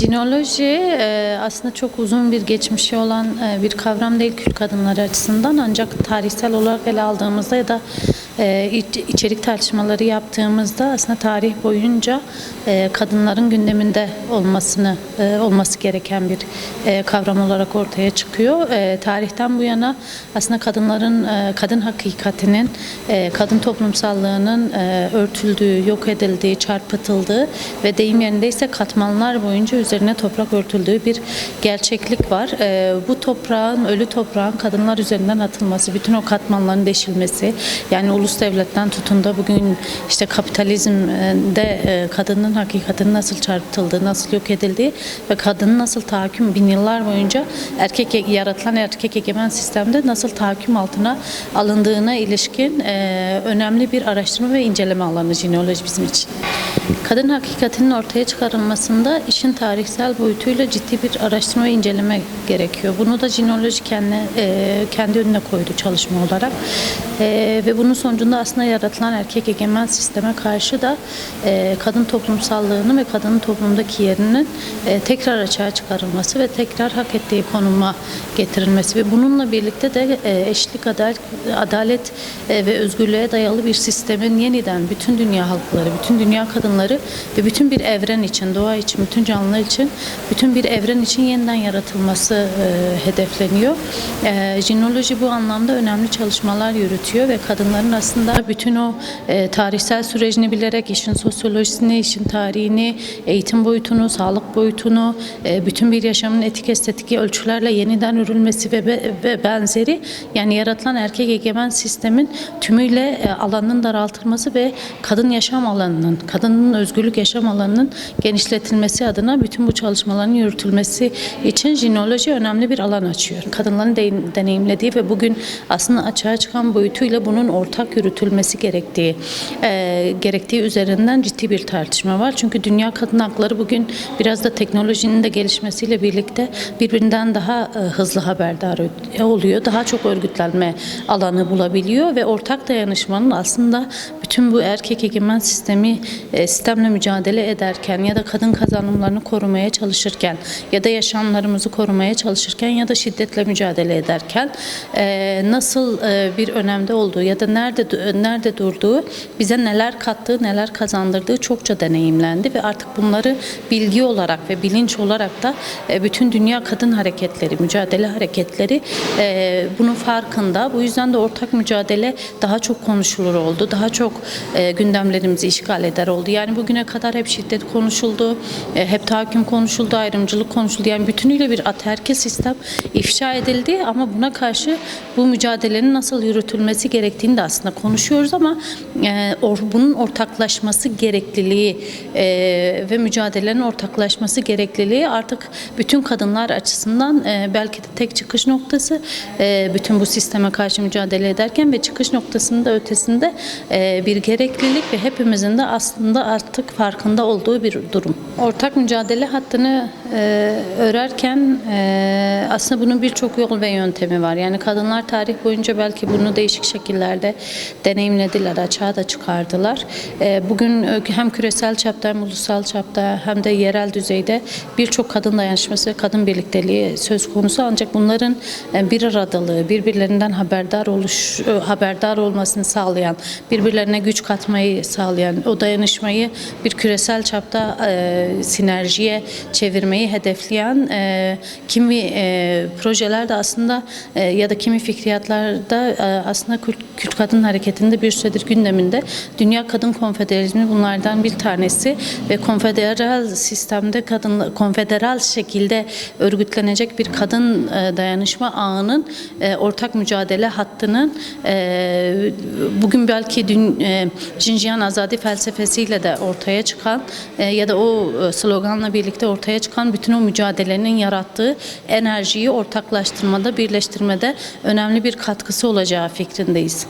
Jinoloji e, aslında çok uzun bir geçmişi olan e, bir kavram değil Kürt kadınları açısından. Ancak tarihsel olarak ele aldığımızda ya da içerik tartışmaları yaptığımızda aslında tarih boyunca e, kadınların gündeminde olmasını e, olması gereken bir e, kavram olarak ortaya çıkıyor. Tarihten bu yana aslında kadınların kadın hakikatinin, kadın toplumsallığının örtüldüğü, yok edildiği, çarpıtıldığı ve deyim yerindeyse katmanlar boyunca üzerine toprak örtüldüğü bir gerçeklik var. Bu toprağın, ölü toprağın kadınlar üzerinden atılması, bütün o katmanların deşilmesi, yani ulus devletten tutun da bugün işte kapitalizmde e, kadının hakikatinin nasıl çarpıtıldığı, nasıl yok edildiği ve kadının nasıl tahakküm bin yıllar boyunca erkek yaratılan erkek egemen sistemde nasıl tahakküm altına alındığına ilişkin e, önemli bir araştırma ve inceleme alanı jineoloji bizim için. Kadın hakikatinin ortaya çıkarılmasında işin tarihsel boyutuyla ciddi bir araştırma ve inceleme gerekiyor. Bunu da jineoloji kendi, e, kendi önüne koydu çalışma olarak. E, ve bunun sonucunda aslında yaratılan erkek egemen sisteme karşı da e, kadın toplumsallığını ve kadının toplumdaki yerinin e, tekrar açığa çıkarılması ve tekrar hak ettiği konuma getirilmesi ve bununla birlikte de e, eşitlik, adalet, adalet e, ve özgürlüğe dayalı bir sistemin yeniden bütün dünya halkları, bütün dünya kadınları ve bütün bir evren için, doğa için, bütün canlılar için, bütün bir evren için yeniden yaratılması e, hedefleniyor. E, jinoloji bu anlamda önemli çalışmalar yürütüyor ve kadınların aslında bütün o e, tarihsel sürecini bilerek işin sosyolojisini, işin tarihini, eğitim boyutunu, sağlık boyutunu, e, bütün bir yaşamın etik estetik ölçülerle yeniden örülmesi ve, be- ve benzeri yani yaratılan erkek egemen sistemin tümüyle e, alanının daraltılması ve kadın yaşam alanının, kadının özgürlük yaşam alanının genişletilmesi adına bütün bu çalışmaların yürütülmesi için jinoloji önemli bir alan açıyor. Kadınların de- deneyimlediği ve bugün aslında açığa çıkan boyutuyla bunun ortak yürütülmesi gerektiği e, gerektiği üzerinden ciddi bir tartışma var. Çünkü dünya kadın hakları bugün biraz da teknolojinin de gelişmesiyle birlikte birbirinden daha e, hızlı haberdar oluyor. Daha çok örgütlenme alanı bulabiliyor ve ortak dayanışmanın aslında bütün bu erkek egemen sistemi e, sistemle mücadele ederken ya da kadın kazanımlarını korumaya çalışırken ya da yaşamlarımızı korumaya çalışırken ya da şiddetle mücadele ederken e, nasıl e, bir önemde olduğu ya da nerede nerede durduğu bize neler kattığı, neler kazandırdığı çokça deneyimlendi ve artık bunları bilgi olarak ve bilinç olarak da e, bütün dünya kadın hareketleri, mücadele hareketleri e, bunun farkında. Bu yüzden de ortak mücadele daha çok konuşulur oldu. Daha çok e, gündemlerimizi işgal eder oldu. Yani bugüne kadar hep şiddet konuşuldu, e, hep tahakküm konuşuldu, ayrımcılık konuşuldu. Yani bütünüyle bir ataerkil sistem ifşa edildi ama buna karşı bu mücadelenin nasıl yürütülmesi gerektiğini de aslında konuşuyoruz ama e, bunun ortaklaşması gerekliliği e, ve mücadelelerin ortaklaşması gerekliliği artık bütün kadınlar açısından belki de tek çıkış noktası bütün bu sisteme karşı mücadele ederken ve çıkış noktasının da ötesinde bir gereklilik ve hepimizin de aslında artık farkında olduğu bir durum. Ortak mücadele hattını e, örerken e, aslında bunun birçok yol ve yöntemi var. Yani kadınlar tarih boyunca belki bunu değişik şekillerde deneyimlediler, açığa da çıkardılar. E, bugün e, hem küresel çapta hem ulusal çapta hem de yerel düzeyde birçok kadın dayanışması ve kadın birlikteliği söz konusu ancak bunların e, bir aradalığı, birbirlerinden haberdar oluş e, haberdar olmasını sağlayan, birbirlerine güç katmayı sağlayan, o dayanışmayı bir küresel çapta e, sinerjiye çevirmeyi hedefleyen e, kimi e, projeler de aslında e, ya da kimi fikriyatlarda e, aslında Kürt, Kürt Kadın Hareketi'nde bir süredir gündeminde. Dünya Kadın Konfederalizmi bunlardan bir tanesi ve konfederal sistemde kadın konfederal şekilde örgütlenecek bir kadın e, dayanışma ağının e, ortak mücadele hattının e, bugün belki dün e, Jinjiyan Azadi felsefesiyle de ortaya çıkan e, ya da o e, sloganla birlikte ortaya çıkan bütün o mücadelenin yarattığı enerjiyi ortaklaştırmada, birleştirmede önemli bir katkısı olacağı fikrindeyiz.